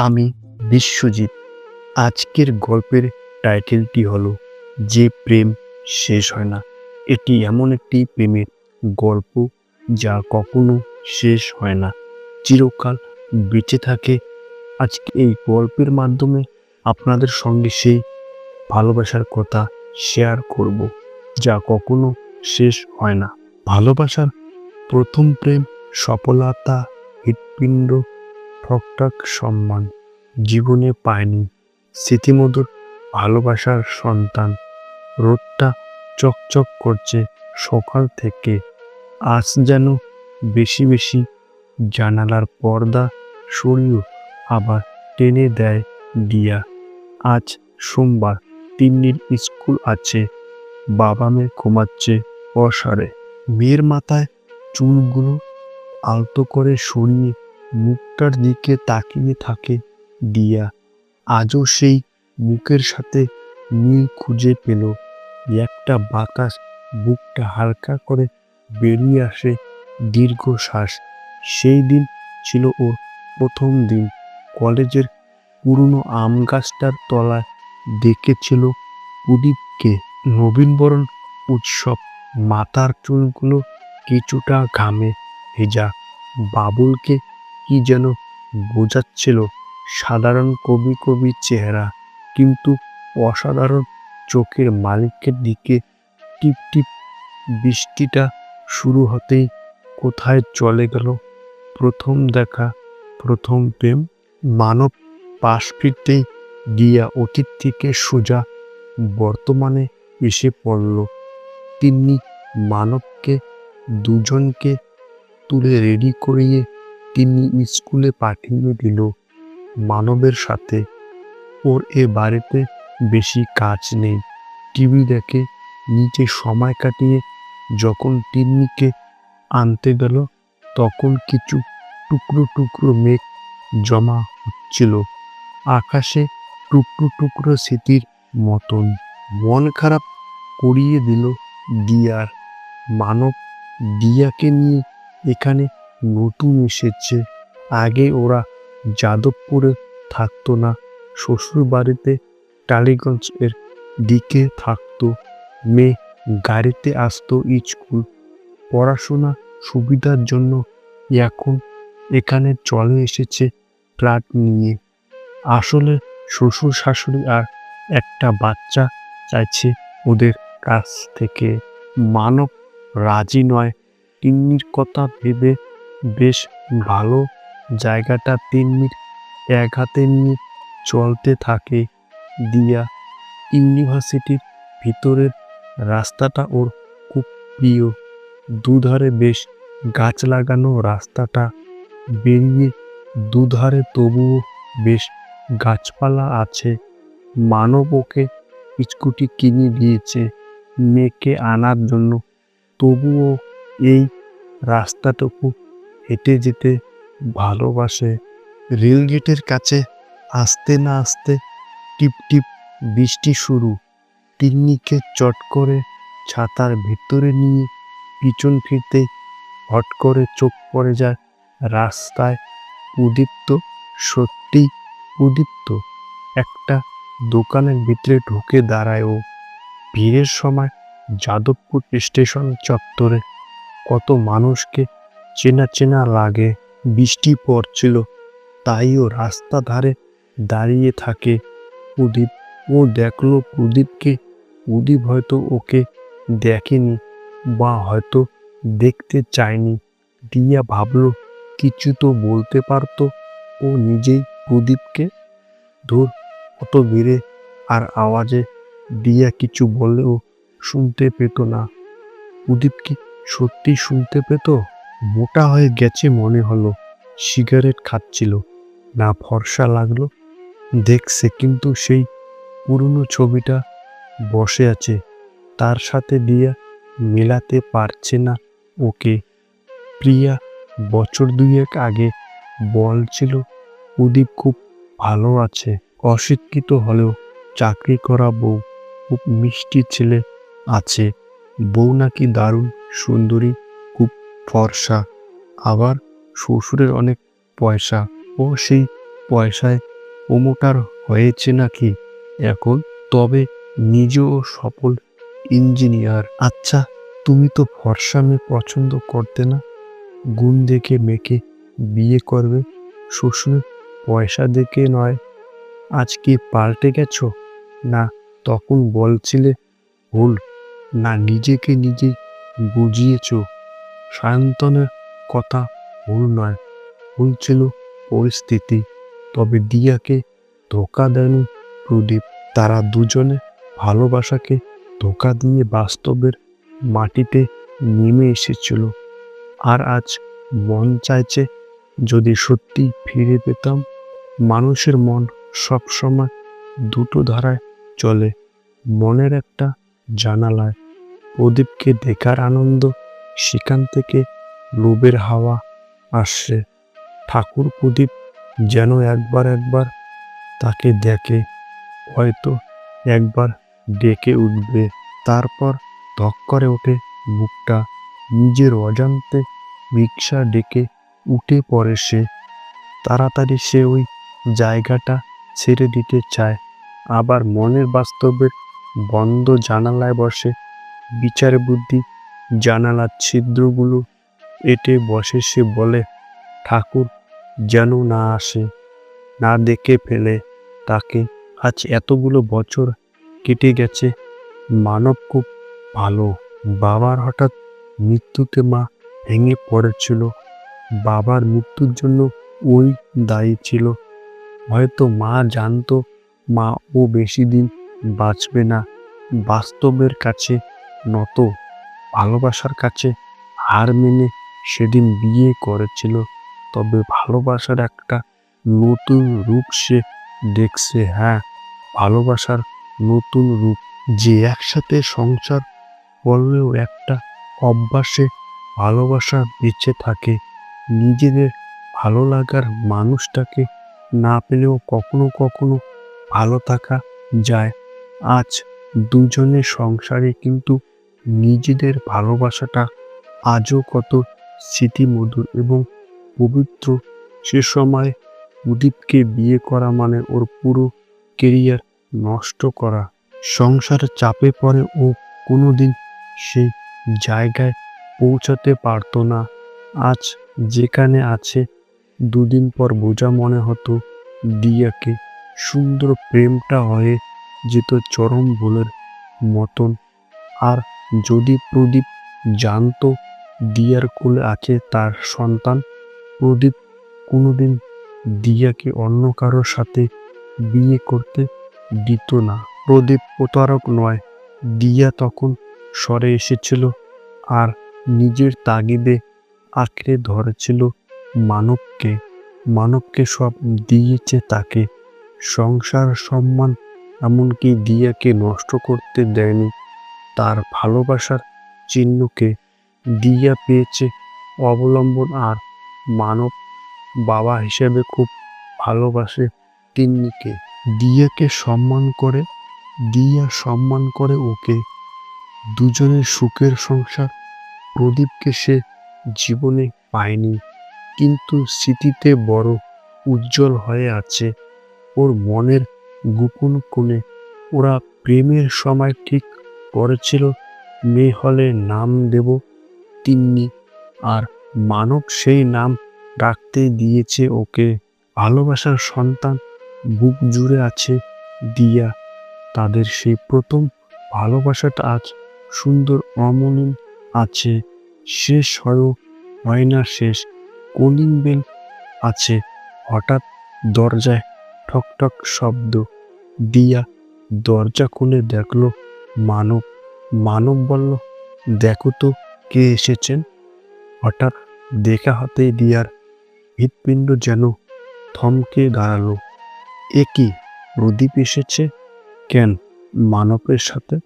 আমি বিশ্বজিৎ। আজকের গল্পের টাইটেলটি হলো, যে প্রেম শেষ হয় না। এটি এমন একটি প্রেমের গল্প যা কখনো শেষ হয় না। চিরকাল বেঁচে থাকে। আজকে এই গল্পের মাধ্যমে আপনাদের সঙ্গে সেই ভালোবাসার কথা শেয়ার করব, যা কখনো শেষ হয় না। ভালোবাসার প্রথম প্রেম সফলতা হৃৎপিণ্ড ঠকঠাক সম্মান। জীবনে পায়নি স্মৃতিমধুর ভালোবাসার সন্তান। রোদটা চকচক করছে সকাল থেকে। আজ যেন বেশি বেশি জানালার পর্দা সরিয়ে আবার টেনে দেয় দিয়া আজ সোমবার তিন্নির স্কুল আছে, বাবা মেয়ে ঘুমাচ্ছে অসারে মেয়ের মাথায় চুলগুলো আলতো করে সরিয়ে মুখটার দিকে তাকিয়ে থাকে দিয়া। আজও সেই মুখের সাথে মিল খুঁজে পেল। একটা বাতাস বুকটা হালকা করে বেরিয়ে আসে দীর্ঘশ্বাস। সেই দিন ছিল ওর প্রথম দিন। কলেজের পুরনো আম গাছটার তলায় দেখেছিল প্রদীপকে। নবীনবরণ উৎসব মাথার চুলগুলো কিছুটা ঘামে ভেজা। বাবুলকে কি যেন বোঝাচ্ছিল সাধারণ কবি কবি চেহারা, কিন্তু অসাধারণ চোখের মালিকের দিকে টিপ টিপ বৃষ্টিটা শুরু হতেই কোথায় চলে গেল? প্রথম দেখা, প্রথম প্রেম, মানব পাশ ফিরতেই দিয়া অতীত থেকে সোজা বর্তমানে এসে পড়ল। তিনি মানবকে দুজনকে তুলে রেডি করিয়ে তিনি স্কুলে পাঠিয়ে দিল মানবের সাথে। ওর এ বাড়িতে বেশি কাজ নেই। টিভি দেখে নিচে সময় কাটিয়ে যখন তিন্নিকে আনতে গেল, তখন কিছু টুকরো টুকরো মেঘ জমা হচ্ছিল। আকাশে টুকরো টুকরো স্মৃতির মতন মন খারাপ করিয়ে দিল দিয়ার মানব দিয়াকে নিয়ে এখানে নতুন এসেছে। আগে ওরা যাদবপুরে থাকতো না শ্বশুর বাড়িতে টালিগঞ্জ এর দিকে থাকতো। মেয়ে গাড়িতে আসতো স্কুল। পড়াশোনা সুবিধার জন্য এখন এখানে চলে এসেছে ফ্ল্যাট নিয়ে। আসলে শ্বশুর শাশুড়ি আর একটা বাচ্চা চাইছে ওদের কাছ থেকে। মানব রাজি নয়। তিন্নির কথা ভেবে বেশ ভালো জায়গাটা তিন্নির এক হাতে নিয়ে চলতে থাকে দিয়া। ইউনিভার্সিটির ভিতরের রাস্তাটা ওর খুব প্রিয়। দুধারে বেশ গাছ লাগানো রাস্তাটা। বেরিয়ে দুধারে তবুও বেশ গাছপালা আছে। মানব ওকে স্কুটি কিনে দিয়েছে মেয়েকে আনার জন্য। তবুও এই রাস্তাটুকু হেঁটে যেতে ভালোবাসে। রেলগেটের কাছে আসতে না আসতে টিপ টিপ বৃষ্টি শুরু। তিন্নিকে চট করে ছাতার ভেতরে নিয়ে পিছন ফিরতে হট করে চোখ পড়ে যায় রাস্তায় উদীপ্ত সত্যি উদীপ্ত। একটা দোকানের ভিতরে ঢুকে দাঁড়ায় ও। ভিড়ের সময় যাদবপুর স্টেশন চত্বরে কত মানুষকে চেনা চেনা লাগে বৃষ্টি পড়ছিল। তাই ও রাস্তা ধারে দাঁড়িয়ে থাকে। প্রদীপ, ও দেখল প্রদীপকে। প্রদীপ হয়তো ওকে দেখেনি বা হয়তো দেখতে চায়নি। দিয়া ভাবলো, কিছু তো বলতে পারতো ও নিজেই প্রদীপকে। ধুর, অত ভিড়ে আর আওয়াজে দিয়া কিছু বললেও শুনতে পেত না। প্রদীপ কি সত্যি শুনতে পেত? মোটা হয়ে গেছে মনে হলো। সিগারেট খাচ্ছিল। না ফর্সা লাগল। দেখছে কিন্তু সেই পুরনো ছবিটা বসে আছে। তার সাথে দিয়া মেলাতে পারছে না ওকে। প্রিয়া বছর দুয়েক আগে বলছিল উদীপ খুব ভালো আছে। অশিক্ষিত হলেও চাকরি করা বউ খুব মিষ্টি ছেলে আছে। বউ নাকি দারুণ সুন্দরী। ফর্সা, আবার শ্বশুরের অনেক পয়সা ও সেই পয়সায় ওমোটার হয়েছে নাকি? এখন তবে নিজেও সফল ইঞ্জিনিয়ার। আচ্ছা তুমি তো ফর্সা মেয়ে পছন্দ করতে না? গুণ দেখে মেয়েকে বিয়ে করবে? শ্বশুর পয়সা দেখে নয়, আজ কি পাল্টে গেছো? না, তখন বলছিলে ভুল। না, নিজেকে নিজেই বুঝিয়েছ। সায়ন্তনের কথা ভুল নয়। ভুল ছিল পরিস্থিতি। তবে দিয়াকে ধোকা দেয়নি প্রদীপ। তারা দুজনে ভালোবাসাকে ধোকা দিয়ে বাস্তবের মাটিতে নেমে এসেছিল। আর আজ মন চাইছে যদি সত্যি ফিরে পেতাম, মানুষের মন সবসময় দুটো ধারায় চলে। মনের একটা জানালায় প্রদীপকে দেখার আনন্দ সেখান থেকে লোভের হাওয়া আসছে। ঠাকুর প্রদীপ যেন একবার একবার তাকে দেখে, হয়তো একবার ডেকে উঠবে। তারপর ধক করে ওঠে বুকটা। নিজের অজান্তে রিক্সা ডেকে উঠে পড়ে সে। তাড়াতাড়ি সে ওই জায়গাটা ছেড়ে দিতে চায়। আবার মনের বাস্তবের বন্ধ জানালায় বসে বিচার বুদ্ধি জানালার ছিদ্রগুলো এটে বসে সে বলে, ঠাকুর, যেন না আসে, না দেখে ফেলে তাকে। আজ এতগুলো বছর কেটে গেছে, মানব খুব ভালো। বাবার হঠাৎ মৃত্যুতে মা ভেঙে পড়েছিল। বাবার মৃত্যুর জন্য ওই দায়ী ছিল। হয়তো মা জানতো, মা ও বেশি দিন বাঁচবে না। বাস্তবের কাছে নত ভালোবাসার কাছে হার মেনে সেদিন বিয়ে করেছিল, তবে ভালোবাসার একটা নতুন রূপ সে দেখছে হ্যাঁ ভালোবাসার নতুন রূপ। যে একসাথে সংসার করলেও একটা অভ্যাসে ভালোবাসা বেঁচে থাকে, নিজেদের ভালো লাগার মানুষটাকে না পেলেও কখনো কখনো ভালো থাকা যায়। আজ দুজনের সংসারে কিন্তু নিজেদের ভালোবাসাটা আজও কত স্মৃতিমধুর এবং পবিত্র। সে সময় উদীপকে বিয়ে করা মানে ওর পুরো কেরিয়ার নষ্ট করা। সংসার চাপে পড়ে ও কোনোদিন সেই জায়গায় পৌঁছাতে পারতো না। আজ যেখানে আছে, দুদিন পর বোঝা মনে হতো দিয়াকে সুন্দর প্রেমটা হয়ে যেত চরম ভুলের মতন। আর যদি প্রদীপ জানতো দিয়ার কোলে আছে তার সন্তান, প্রদীপ কোনোদিন দিয়াকে অন্য কারোর সাথে বিয়ে করতে দিত না। প্রদীপ প্রতারক নয়, দিয়া তখন সরে এসেছিল আর নিজের তাগিদে আঁকড়ে ধরেছিল মানবকে। মানবকে সব দিয়েছে তাকে। সংসার সম্মান এমনকি দিয়াকে নষ্ট করতে দেয়নি। তার ভালোবাসার চিহ্নকে দিয়া পেয়েছে অবলম্বন আর মানব বাবা হিসেবে খুব ভালোবাসে তিন্নিকে। দিয়াকে সম্মান করে, দিয়া সম্মান করে ওকে। দুজনের সুখের সংসার প্রদীপকে সে জীবনে পায়নি, কিন্তু স্মৃতিতে বড় উজ্জ্বল হয়ে আছে ওর মনের গোপন কোণে। ওরা প্রেমের সময় ঠিক করেছিল মেয়ে হলে নাম দেব তিন্নি। আর মানব সেই নাম রাখতে দিয়েছে ওকে। ভালোবাসার সন্তান বুক জুড়ে আছে দিয়া। তাদের সেই প্রথম ভালোবাসাটা আজ সুন্দর অমলিন আছে। শেষ হয়েও, হয় না শেষ। কলিং বেল আছে হঠাৎ দরজায় ঠকঠক শব্দ। দিয়া দরজা খুলে দেখল মানব মানব বলল, দেখো তো কে এসেছেন। হঠাৎ দেখা হাতে দিয়ার হৃৎপিণ্ড যেন থমকে দাঁড়াল। এ কি, প্রদীপ এসেছে? কেন, মানবের সাথে